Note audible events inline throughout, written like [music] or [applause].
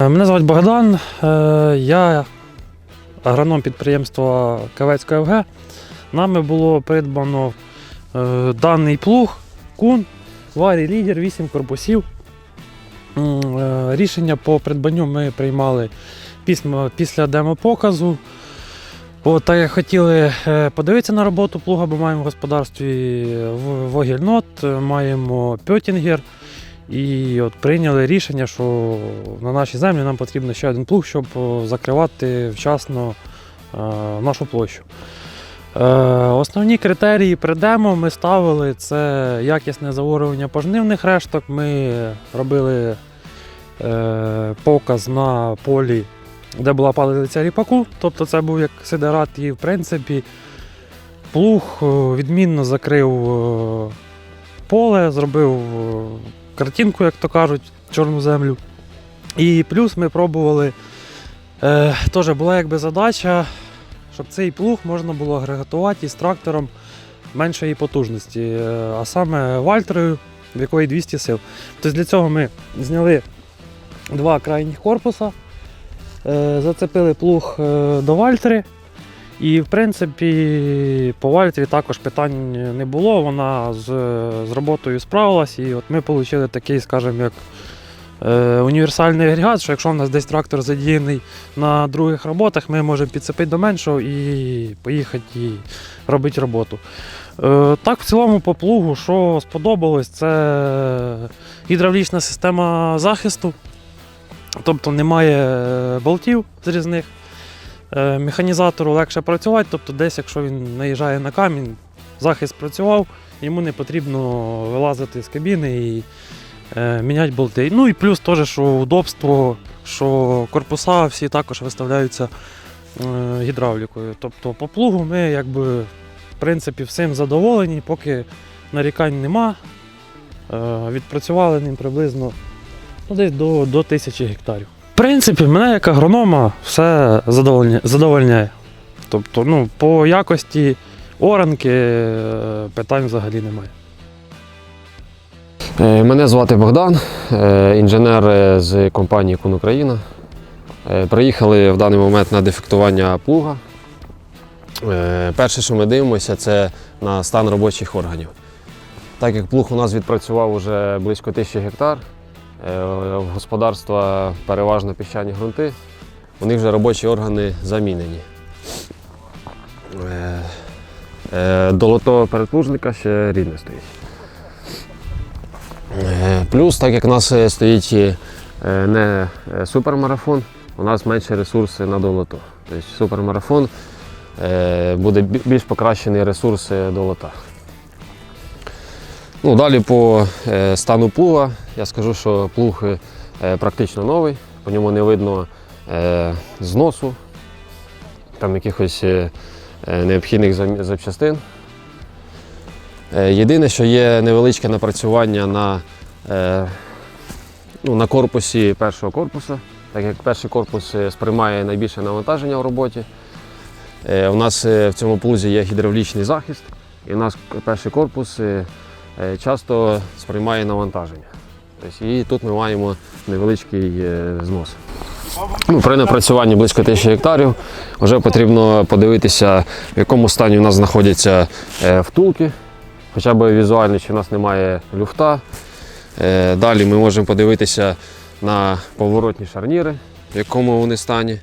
Е, Мене звати Богдан. е, Я агроном підприємства Кавецька ФГ. Нами було придбано е, даний плуг, кун, варі лідер, 8 корпусів. Рішення по придбанню ми приймали після, демопоказу. От, так як хотіли подивитися на роботу плуга, бо маємо в господарстві вогільнот, маємо пьотінгер. І от прийняли рішення, що на нашій землі нам потрібен ще один плуг, щоб закривати вчасно е, нашу площу. Е, основні критерії при демо ми ставили це якісне заворювання пожнивних решток. Ми робили е, показ на полі, де була палиця ріпаку, тобто це був як сидерат, і в принципі плуг е, відмінно закрив е, поле, зробив е, картинку, як то кажуть, чорну землю. І плюс ми пробували. Е, теж була якби задача, щоб цей плуг можна було агрегатувати із трактором меншої потужності, е, а саме вальтрою, в якої 200 сил. Тобто для цього ми зняли два крайніх корпуса, е, зацепили плуг е, до вальтри. І, в принципі, по вальтрі також питань не було. Вона з, з роботою справилась, і от ми отримали такий, скажімо, як е, універсальний агрегат, що якщо в нас десь трактор задіяний на других роботах, ми можемо підцепити до меншого і поїхати і робити роботу. Е, так, в цілому по плугу, що сподобалось, це гідравлічна система захисту. Тобто немає е, болтів зрізних. Е, Механізатору легше працювати, тобто десь, якщо він наїжджає на камінь, захист працював, йому не потрібно вилазити з кабіни і е, міняти болти. Ну і плюс теж, що удобство, що корпуса всі також виставляються е, гідравлікою. Тобто по плугу ми якби, в принципі всім задоволені, поки нарікань нема. Відпрацювали ним приблизно ну, десь до, до тисячі гектарів. Принципі, мене як агронома все задовольня- задовольняє. Тобто, ну, по якості оранки е, питань взагалі немає. Е, Мене звати Богдан, е, інженер з компанії Кун Україна. Приїхали в даний момент на дефектування плуга. Перше, що ми дивимося, це на стан робочих органів. Так як плуг у нас відпрацював вже близько тисячі гектар, в господарства переважно піщані ґрунти, у них вже робочі органи замінені. Е, е, Долото передплужника ще рідне стоїть. Е, Плюс, так як у нас е, стоїть е, не е, супермарафон, у нас менше ресурси на долото. Тобто супермарафон е, буде більш покращений ресурс е, долота. Ну, далі по е, стану плуга я скажу, що плуг е, практично новий, по ньому не видно е, зносу, там якихось е, необхідних запчастин. Єдине, що є невеличке напрацювання на, ну, на корпусі першого корпуса, так як перший корпус сприймає найбільше навантаження в роботі. У нас в цьому плузі є гідравлічний захист, і у нас перший корпус часто сприймає навантаження. Тобто, і тут ми маємо невеличкий е, знос. Ну, при напрацюванні близько тисячі гектарів вже потрібно подивитися, в якому стані у нас знаходяться е, втулки хоча б візуально, чи у нас немає люфта. Е, Далі ми можемо подивитися на поворотні шарніри, в якому вони стані.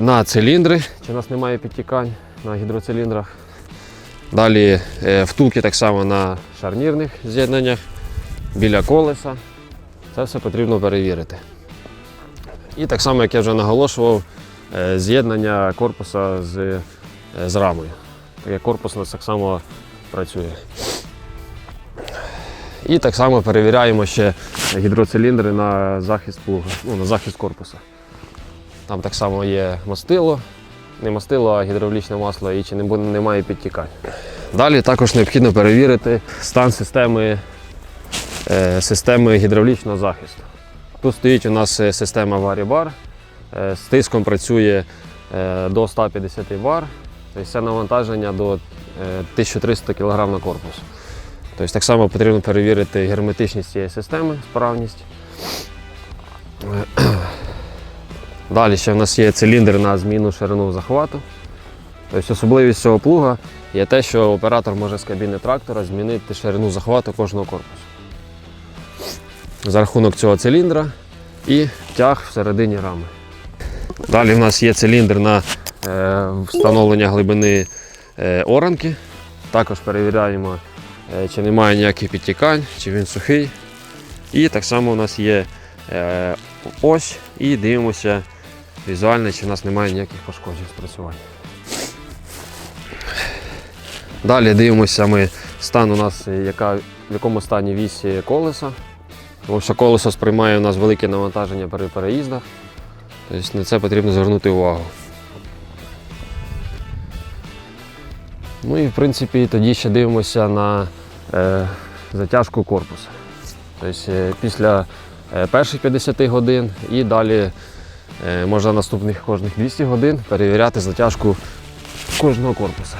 На циліндри, чи у нас немає підтікань на гідроциліндрах. Далі втулки так само на шарнірних з'єднаннях, біля колеса. Це все потрібно перевірити. І так само, як я вже наголошував, е, з'єднання корпуса з, е, з рамою. Як корпус у нас так само працює. І так само перевіряємо ще гідроциліндри на захист плуга, ну, на захист корпуса. Там так само є мастило, не мастило, а гідравлічне масло і чи немає підтікань. Далі також необхідно перевірити стан системи, системи гідравлічного захисту. Тут стоїть у нас е, система Varibar. Е, З тиском працює е, до 150 бар. Тобто це навантаження до е, 1300 кг на корпус. Тобто так само потрібно перевірити герметичність цієї системи, справність. [clears throat] Далі ще в нас є циліндр на зміну ширину захвату. Тобто особливість цього плуга є те, що оператор може з кабіни трактора змінити ширину захвату кожного корпусу. За рахунок цього циліндра і тяг всередині рами. Далі в нас є циліндр на е, встановлення глибини е, оранки. Також перевіряємо, е, чи немає ніяких підтікань, чи він сухий. І так само у нас є ось і дивимося візуально, чи в нас немає ніяких пошкоджень спрацювання. Далі дивимося ми стан у нас, яка, в якому стані вісі колеса. Тому що колесо сприймає у нас велике навантаження при переїздах. Тобто на це потрібно звернути увагу. Ну і в принципі тоді ще дивимося на е, затяжку корпуса. Тобто е, після е, перших 50 годин і далі е, можна наступних кожних 200 годин перевіряти затяжку кожного корпуса.